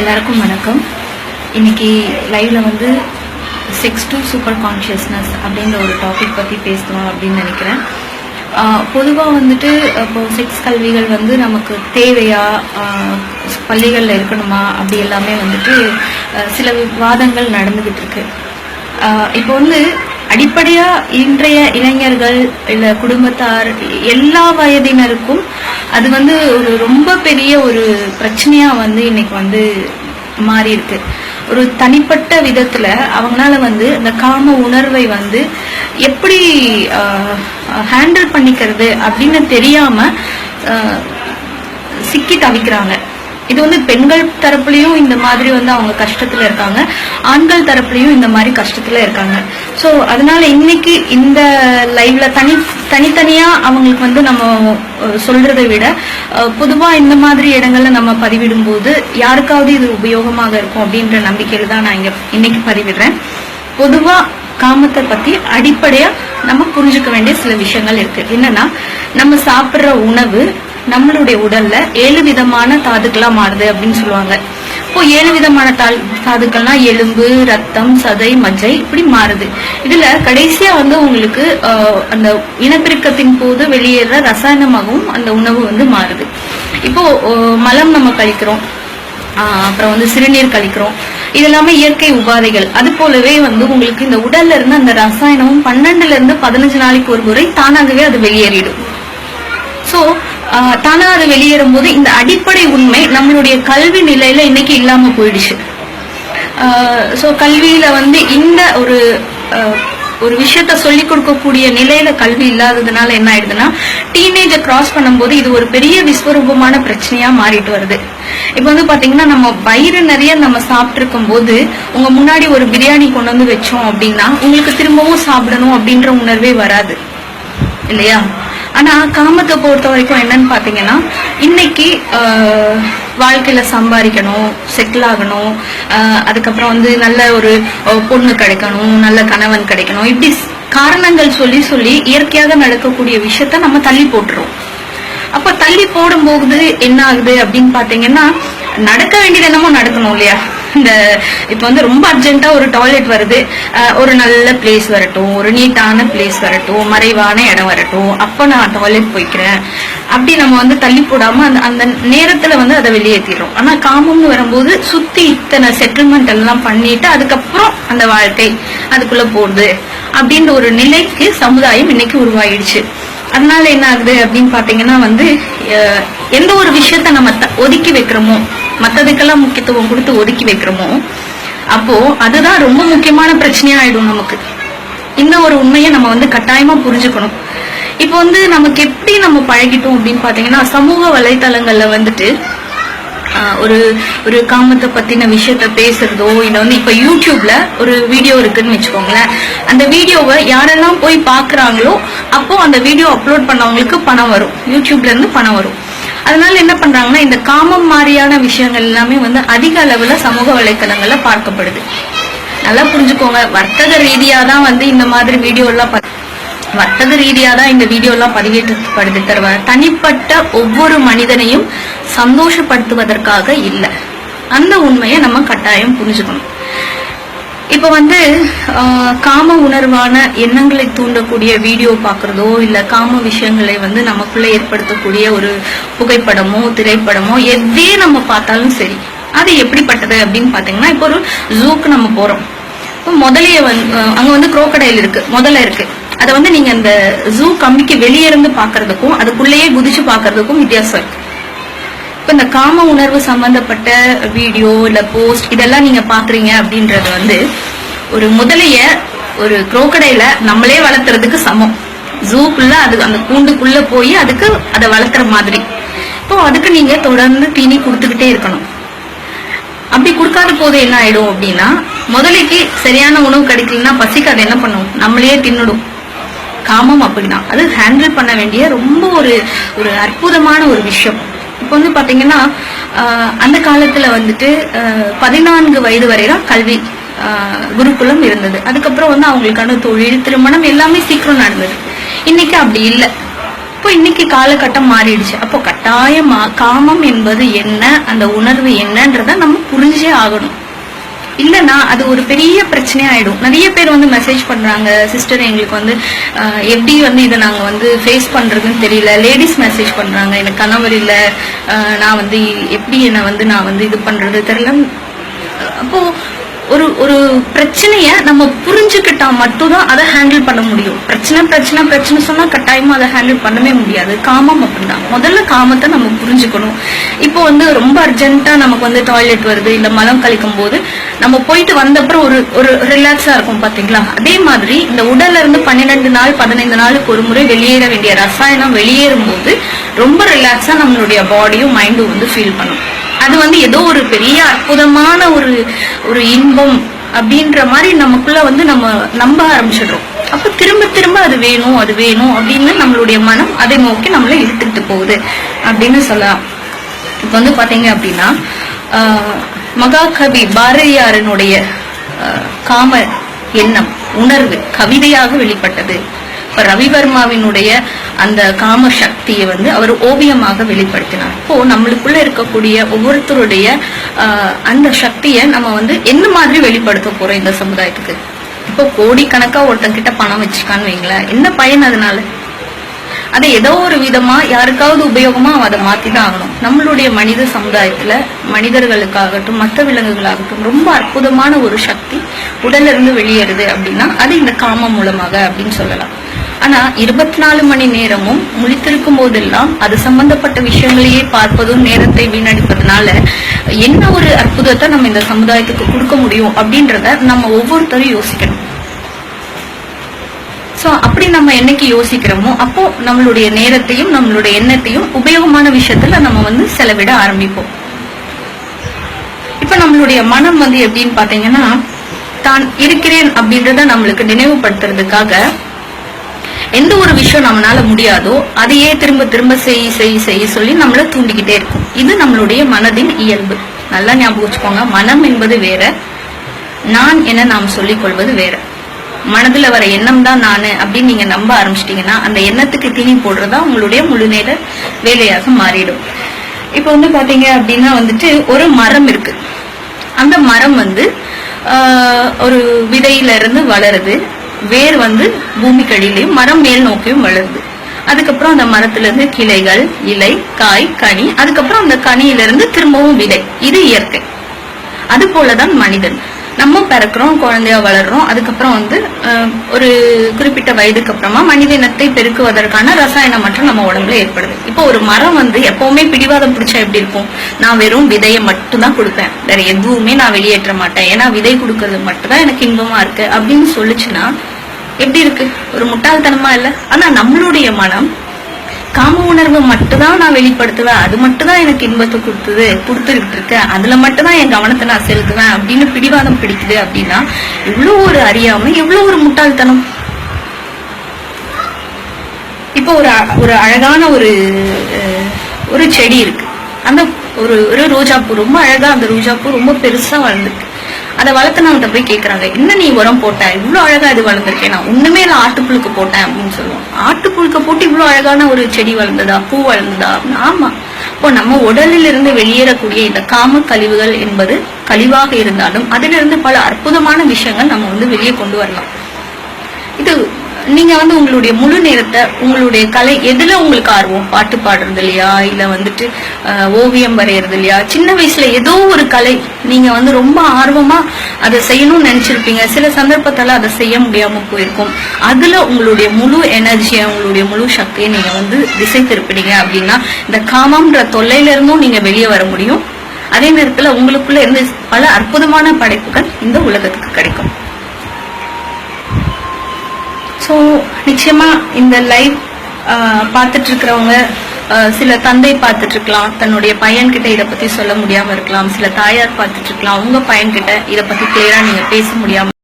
எல்லாருக்கும் வணக்கம். இன்னைக்கு லைவ்ல வந்து செக்ஸ் டு சூப்பர் கான்ஷியஸ்னஸ் அப்படின்ற ஒரு டாபிக் பற்றி பேசணும் அப்படின்னு நினைக்கிறேன். பொதுவாக வந்துட்டு இப்போ செக்ஸ் கல்விகள் வந்து நமக்கு தேவையா? பள்ளிகளில் இருக்கணுமா? அப்படி எல்லாமே வந்துட்டு சில விவாதங்கள் நடந்துகிட்டு இருக்கு. இப்போ வந்து அடிப்படையா இன்றைய இளைஞர்கள் இல்ல குடும்பத்தார் எல்லா வயதினருக்கும் அது வந்து ஒரு ரொம்ப பெரிய ஒரு பிரச்சனையா வந்து இன்னைக்கு வந்து மாறி இருக்கு ஒரு தனிப்பட்ட விதத்துல அவங்களால வந்து அந்த காம உணர்வை வந்து எப்படி ஹேண்டில் பண்ணிக்கிறது அப்படின்னு தெரியாம சிக்கி தவிக்கிறாங்க. இது வந்து பெண்கள் தரப்புலையும் இந்த மாதிரி வந்து அவங்க கஷ்டத்துல இருக்காங்க. ஆண்கள் தரப்புலையும் இந்த மாதிரி கஷ்டத்துல இருக்காங்க. ஸோ அதனால இன்னைக்கு இந்த லைவ்ல தனி தனித்தனியா அவங்களுக்கு வந்து நம்ம சொல்றதை விட பொதுவா இந்த மாதிரி இடங்கள்ல நம்ம பதிவிடும் போது யாருக்காவது இது உபயோகமாக இருக்கும் அப்படின்ற நம்பிக்கையில தான் நான் இங்க இன்னைக்கு பதிவிடுறேன். பொதுவா காமத்தை பத்தி அடிப்படையா நம்ம புரிஞ்சுக்க வேண்டிய சில விஷயங்கள் இருக்கு. என்னன்னா நம்ம சாப்பிடுற உணவு நம்மளுடைய உடல்ல ஏழு விதமான தாதுக்களா மாறுது அப்படின்னு சொல்லுவாங்க. இப்போ ஏழு விதமான தாள் தாதுக்கள்னா எலும்பு ரத்தம் சதை மஜ்ஜை இப்படி மாறுது. இதுல கடைசியா வந்து உங்களுக்கு அந்த இனப்பெருக்கத்தின் போது வெளியேற ரசாயனமாகவும் அந்த உணவு வந்து மாறுது. இப்போ மலம் நம்ம கழிக்கிறோம். அப்புறம் வந்து சிறுநீர் கழிக்கிறோம். இது எல்லாமே இயற்கை உபாதைகள். அது போலவே வந்து உங்களுக்கு இந்த உடல்ல இருந்து அந்த ரசாயனமும் பன்னெண்டுல இருந்து பதினஞ்சு நாளைக்கு ஒரு முறை தானாகவே அது வெளியேறிடும். சோ தானா அது வெளியேறும் போது இந்த அடிப்படை உண்மை நம்மளுடைய கல்வி நிலையில இன்னைக்கு இல்லாம போயிடுச்சு. சோ கல்வியில வந்து இந்த ஒரு ஒரு விஷயத்த சொல்லி கொடுக்கக்கூடிய நிலையில கல்வி இல்லாததுனால என்ன ஆயிடுதுன்னா டீனேஜை கிராஸ் பண்ணும்போது இது ஒரு பெரிய விஸ்வரூபமான பிரச்சனையா மாறிட்டு வருது. இப்போ வந்து பாத்தீங்கன்னா நம்ம வயிறு நிறைய நம்ம சாப்பிட்டுருக்கும் போது உங்க முன்னாடி ஒரு பிரியாணி கொண்டு வந்து வச்சோம் அப்படின்னா உங்களுக்கு திரும்பவும் சாப்பிடணும் அப்படின்ற உணர்வே வராது. இல்லையா? ஆனா காமத்தை பொறுத்த வரைக்கும் என்னன்னு பாத்தீங்கன்னா இன்னைக்கு வாழ்க்கையில் வாழ்க்கையில சம்பாதிக்கணும் செட்டில் ஆகணும் அதுக்கப்புறம் வந்து நல்ல ஒரு பொண்ணு கிடைக்கணும் நல்ல கணவன் கிடைக்கணும் இப்படி காரணங்கள் சொல்லி சொல்லி இயற்கையாக நடக்கக்கூடிய விஷயத்த நம்ம தள்ளி போட்டுறோம். அப்ப தள்ளி போடும்போது என்ன ஆகுது அப்படின்னு பாத்தீங்கன்னா நடக்க வேண்டியது என்னமோ நடக்கணும் இல்லையா? இந்த இப்போ வந்து ரொம்ப அர்ஜென்ட்டா ஒரு டாய்லெட் வருது. ஒரு நல்ல பிளேஸ் வரட்டும் ஒரு நீட்டான பிளேஸ் வரட்டும் மறைவான இடம் வரட்டும். அப்ப நான் டாய்லெட் போய்க்கிறேன். அப்படி நம்ம வந்து தள்ளி போடாம அந்த அந்த நேரத்துல வந்து அதை வெளியேற்றிடுறோம் ஆனா காமம்னு வரும்போது சுத்தி இத்தனை செட்டில்மெண்ட் எல்லாம் பண்ணிட்டு அதுக்கப்புறம் அந்த வாழ்க்கை அதுக்குள்ள போடுது அப்படின்ற ஒரு நிலைக்கு சமுதாயம் இன்னைக்கு உருவாயிடுச்சு. அதனால என்ன ஆகுது அப்படின்னு பாத்தீங்கன்னா வந்து எந்த ஒரு விஷயத்த நம்ம த- ஒதுக்கி வைக்கிறோமோ மற்றதுக்கெல்லாம் முக்கியத்துவம் கொடுத்து ஒதுக்கி வைக்கிறோமோ? அப்போ அதுதான் ரொம்ப முக்கியமான பிரச்சனையா ஆயிடும் நமக்கு. இந்த ஒரு உண்மையை நம்ம வந்து கட்டாயமா புரிஞ்சுக்கணும். இப்போ வந்து நமக்கு எப்படி நம்ம பழகிட்டோம் அப்படின்னு பாத்தீங்கன்னா சமூக வலைத்தளங்கள்ல வந்துட்டு ஒரு ஒரு காமத்தை பத்தின விஷயத்த பேசுறதோ இல்லை வந்து இப்ப யூடியூப்ல ஒரு வீடியோ இருக்குன்னு வச்சுக்கோங்களேன். அந்த வீடியோவை யாரெல்லாம் போய் பாக்குறாங்களோ அப்போ அந்த வீடியோ அப்லோட் பண்ணவங்களுக்கு பணம் வரும். யூடியூப்ல இருந்து பணம் வரும். அதனால என்ன பண்றாங்கன்னா இந்த காமம் மாதிரியான விஷயங்கள் எல்லாமே வந்து அதிக அளவுல சமூக வலைத்தளங்கள்ல பார்க்கப்படுது. நல்லா புரிஞ்சுக்கோங்க. வர்த்தக ரீதியா தான் வந்து இந்த மாதிரி வீடியோ எல்லாம் வர்த்தக ரீதியா தான் இந்த வீடியோ எல்லாம் பதிவேற்றப்படுது தருவ. தனிப்பட்ட ஒவ்வொரு மனிதனையும் சந்தோஷப்படுத்துவதற்காக இல்லை. அந்த உண்மையை நம்ம கட்டாயம் புரிஞ்சுக்கணும். இப்ப வந்து காம உணர்வான எண்ணங்களை தூண்டக்கூடிய வீடியோ பார்க்குறதோ இல்ல காம விஷயங்களை வந்து நமக்குள்ள ஏற்படுத்தக்கூடிய ஒரு புகைப்படமோ திரைப்படமோ எதே நம்ம பார்த்தாலும் சரி அது எப்படிப்பட்டது அப்படின்னு பாத்தீங்கன்னா இப்போ ஒரு ஜூக்கு நம்ம போறோம். இப்போ முதலைய வந்து அங்க வந்து குரோக்கடையில் இருக்கு முதல்ல இருக்கு. அதை வந்து நீங்க அந்த ஜூ கம்பிக்கு வெளியே இருந்து பாக்குறதுக்கும் அதுக்குள்ளேயே குதிச்சு பாக்குறதுக்கும் வித்தியாசம் இருக்கு. இப்ப இந்த காம உணர்வு சம்பந்தப்பட்ட வீடியோ இல்ல போஸ்ட் இதெல்லாம் நீங்க பாக்குறீங்க அப்படின்றது வந்து ஒரு முதலைய ஒரு குரோக்கடையில நம்மளே வளர்த்துறதுக்கு சமம். ஜூக்குள்ள அது அந்த கூண்டுக்குள்ள போய் அதுக்கு அதை வளர்த்துற மாதிரி. இப்போ அதுக்கு நீங்க தொடர்ந்து தீனி கொடுத்துக்கிட்டே இருக்கணும். அப்படி கொடுக்காத போது என்ன ஆயிடும் அப்படின்னா முதலைக்கு சரியான உணவு கிடைக்கலன்னா பசிக்கு அது என்ன பண்ணும்? நம்மளையே தின்னுடும். காமம் அப்படிதான் அது ஹேண்டில் பண்ண வேண்டிய ரொம்ப ஒரு ஒரு அற்புதமான ஒரு விஷயம். இப்போ வந்து பார்த்தீங்கன்னா அந்த காலத்துல வந்துட்டு பதினான்கு வயது வரை தான் கல்வி குருகுலம் இருந்தது. அதுக்கப்புறம் வந்து அவங்களுக்கான தொழில் திருமணம் எல்லாமே சீக்கிரம் நடந்தது. இன்னைக்கு அப்படி இல்லை. இப்போ இன்னைக்கு காலகட்டம் மாறிடுச்சு. அப்போ கட்டாயமா காமம் என்பது என்ன? அந்த உணர்வு என்னன்றத நம்ம புரிஞ்சே ஆகணும். இல்லைன்னா அது ஒரு பெரிய பிரச்சனையா ஆயிடும். நிறைய பேர் வந்து மெசேஜ் பண்றாங்க. சிஸ்டர் எங்களுக்கு வந்து எப்படி வந்து இதை நாங்க வந்து ஃபேஸ் பண்றதுன்னு தெரியல. லேடிஸ் மெசேஜ் பண்றாங்க. எனக்கு கணவர் இல்ல. நான் வந்து எப்படி என்னை வந்து நான் வந்து இது பண்றது தெரியல. அப்போ ஒரு ஒரு பிரச்சனைய நம்ம புரிஞ்சுக்கிட்டா மட்டும்தான் அதை ஹேண்டில் பண்ண முடியும். பிரச்சனை பிரச்சனை பிரச்சனை சொன்னா கட்டாயமா அதை ஹேண்டில் பண்ணவே முடியாது. காமம் மட்டும்தான் முதல்ல காமத்தை நம்ம புரிஞ்சுக்கணும். இப்போ வந்து ரொம்ப அர்ஜென்ட்டா நமக்கு வந்து டாய்லெட் வருது இல்ல மலம் கழிக்கும் போது நம்ம போயிட்டு வந்த அப்புறம் ஒரு ஒரு ரிலாக்ஸா இருக்கும் பாத்தீங்களா? அதே மாதிரி இந்த உடல்ல இருந்து பன்னிரெண்டு நாள் பதினைந்து நாளுக்கு ஒரு முறை வெளியேற வேண்டிய ரசாயனம் வெளியேறும் போது ரொம்ப ரிலாக்ஸா நம்மளுடைய பாடியும் மைண்டும் வந்து ஃபீல் பண்ணும். அது வந்து ஏதோ ஒரு பெரிய அற்புதமான ஒரு ஒரு இன்பம் அப்படின்ற மாதிரி நமக்குள்ள வந்து நம்ம நம்ப ஆரம்பிச்சிடுறோம். அப்ப திரும்ப திரும்ப அது வேணும் அது வேணும் அப்படின்னு நம்மளுடைய மனம் அதை நோக்கி நம்மளை இழுத்துக்கிட்டு போகுது அப்படின்னு சொல்லலாம். இப்ப வந்து பாத்தீங்க அப்படின்னா மகாகவி பாரதியாரனுடைய காம எண்ணம் உணர்வு கவிதையாக வெளிப்பட்டது. இப்ப ரவிவர்மாவினுடைய அந்த காம சக்தியை வந்து அவர் ஓவியமாக வெளிப்படுத்தினார். இப்போ நம்மளுக்குள்ள இருக்கக்கூடிய ஒவ்வொருத்தருடைய ஆஹ், அந்த சக்தியை நம்ம வந்து என்ன மாதிரி வெளிப்படுத்த போறோம் இந்த சமுதாயத்துக்கு? இப்போ கோடிக்கணக்கா ஒருத்தன் கிட்ட பணம் வச்சுக்கான்னு வைங்களேன். என்ன பயன் அதனால? அதை ஏதோ ஒரு விதமா யாருக்காவது உபயோகமா அதை மாத்தி தான் ஆகணும். நம்மளுடைய மனித சமுதாயத்துல மனிதர்களுக்காகட்டும் மற்ற விலங்குகளாகட்டும் ரொம்ப அற்புதமான ஒரு சக்தி உடல்ல இருந்து வெளியேறுது அப்படின்னா அது இந்த காமம் மூலமாக அப்படின்னு சொல்லலாம். ஆனா இருபத்தி நாலு மணி நேரமும் முழித்திருக்கும் போதெல்லாம் அது சம்பந்தப்பட்ட விஷயங்களையே பார்ப்பதும் நேரத்தை வீணடிப்பதனால என்ன ஒரு அற்புதத்தை நம்ம இந்த சமுதாயத்துக்கு கொடுக்க முடியும் அப்படின்றத நம்ம ஒவ்வொருத்தரும் யோசிக்கணும். சோ அப்படி நம்ம என்னைக்கு யோசிக்கிறோமோ அப்போ நம்மளுடைய நேரத்தையும் நம்மளுடைய எண்ணத்தையும் உபயோகமான விஷயத்துல நம்ம வந்து செலவிட ஆரம்பிப்போம். இப்ப நம்மளுடைய மனம் வந்து எப்படின்னு பாத்தீங்கன்னா தான் இருக்கிறேன் அப்படின்றத நம்மளுக்கு நினைவுபடுத்துறதுக்காக எந்த ஒரு விஷயம் நம்மளால முடியாதோ அதையே திரும்ப திரும்ப செய் செய் செய் சொல்லி நம்மள தூண்டிக்கிட்டே இருக்கும். இது நம்மளுடைய மனதின் இயல்பு. நல்லா ஞாபகம் வச்சுக்கோங்க. மனம் என்பது வேற நான் என நாம் சொல்லிக் கொள்வது வேற. மனதுல வர எண்ணம் தான் நானு அப்படின்னு நீங்க நம்ப ஆரம்பிச்சிட்டீங்கன்னா அந்த எண்ணத்துக்கு தீனி போடுறதா உங்களுடைய முழு நேர வேலையாக மாறிடும். இப்போ வந்து பாத்தீங்க அப்படின்னா வந்துட்டு ஒரு மரம் இருக்கு. அந்த மரம் வந்து ஒரு விதையில இருந்து வளருது. வேர் வந்து பூமிக்கடியிலையும் மரம் மேல் நோக்கியும் வளருது. அதுக்கப்புறம் அந்த மரத்துல இருந்து கிளைகள் இலை காய் கனி அதுக்கப்புறம் அந்த கனியில இருந்து திரும்பவும் விதை. இது இயற்கை. அது போலதான் மனிதன். நம்ம பிறக்கிறோம் குழந்தையா வளர்றோம் அதுக்கப்புறம் வந்து அஹ், ஒரு குறிப்பிட்ட வயதுக்கு அப்புறமா மனித இனத்தை பெருக்குவதற்கான ரசாயனம் மற்றும் நம்ம உடம்புல ஏற்படுது. இப்போ ஒரு மரம் வந்து எப்பவுமே பிடிவாதம் பிடிச்சா எப்படி இருக்கும்? நான் வெறும் விதையை மட்டும் தான் கொடுப்பேன். வேற எதுவுமே நான் வெளியேற்ற மாட்டேன். ஏன்னா விதை கொடுக்கறது மட்டும் தான் எனக்கு இன்பமா இருக்கு. அப்படின்னு சொல்லுச்சுன்னா எப்படி இருக்கு? ஒரு முட்டாள்தனமா இல்ல? ஆனா நம்மளுடைய மனம் காம உணர்வு மட்டும்தான் நான் வெளிப்படுத்துவேன் அது மட்டும்தான் எனக்கு இன்பத்தை கொடுத்தது கொடுத்துக்கிட்டு இருக்கு அதுல மட்டும்தான் என் கவனத்தை நான் செலுத்துவேன் அப்படின்னு பிடிவாதம் பிடிக்குது அப்படின்னா இவ்வளவு ஒரு அறியாமை எவ்வளவு ஒரு முட்டாள்தனம். இப்போ ஒரு அ- ஒரு அழகான ஒரு ஒரு செடி இருக்கு. அந்த ஒரு ஒரு ரோஜாப்பூ ரொம்ப அழகா அந்த ரோஜாப்பூ ரொம்ப பெருசா வளர்ந்துருக்கு. அதை வளர்த்தனவன்ட்ட போய் கேட்கறாங்க என்ன நீ உரம் போட்ட? இவ்வளோ அழகா இது வளர்ந்துருக்கேன் நான் ஒண்ணுமே இல்லை ஆட்டுப்புழுக்கு போட்டேன் அப்படின்னு சொல்லுவோம். ஆட்டுப்புழுக்க போட்டு இவ்வளவு அழகான ஒரு செடி வளர்ந்ததா? பூ வளர்ந்ததா? அப்படின்னு, ஆமா. இப்போ நம்ம உடலில் இருந்து வெளியேறக்கூடிய இந்த காம கழிவுகள் என்பது கழிவாக இருந்தாலும் அதிலிருந்து பல அற்புதமான விஷயங்கள் நம்ம வந்து வெளியே கொண்டு வரலாம். இது நீங்க வந்து உங்களுடைய முழு நேரத்தை உங்களுடைய கலை எதுல உங்களுக்கு ஆர்வம்? பாட்டு பாடுறது இல்லையா? இல்ல வந்துட்டு ஓவியம் வரையறது இல்லையா? சின்ன வயசுல ஏதோ ஒரு கலை நீங்க வந்து ரொம்ப ஆர்வமா அதை செய்யணும்னு நினைச்சிருப்பீங்க. சில சந்தர்ப்பத்தால அதை செய்ய முடியாம போயிருக்கும். அதுல உங்களுடைய முழு எனர்ஜியை உங்களுடைய முழு சக்தியை நீங்க வந்து திசை திருப்பினீங்க அப்படின்னா இந்த காமம்ன்ற தொல்லையில இருந்தும் நீங்க வெளியே வர முடியும். அதே நேரத்துல உங்களுக்குள்ள இருந்து பல அற்புதமான படைப்புகள் இந்த உலகத்துக்கு கிடைக்கும். ஸோ நிச்சயமாக இந்த லைவ் பார்த்துட்டு இருக்கிறவங்க சில தந்தை பார்த்துட்டு இருக்கலாம் தன்னுடைய பையன்கிட்ட இதை பத்தி சொல்ல முடியாம இருக்கலாம் சில தாயார் பார்த்துட்டு இருக்கலாம் உங்க பையன்கிட்ட இதை பத்தி கிளியரா நீங்க பேச முடியாம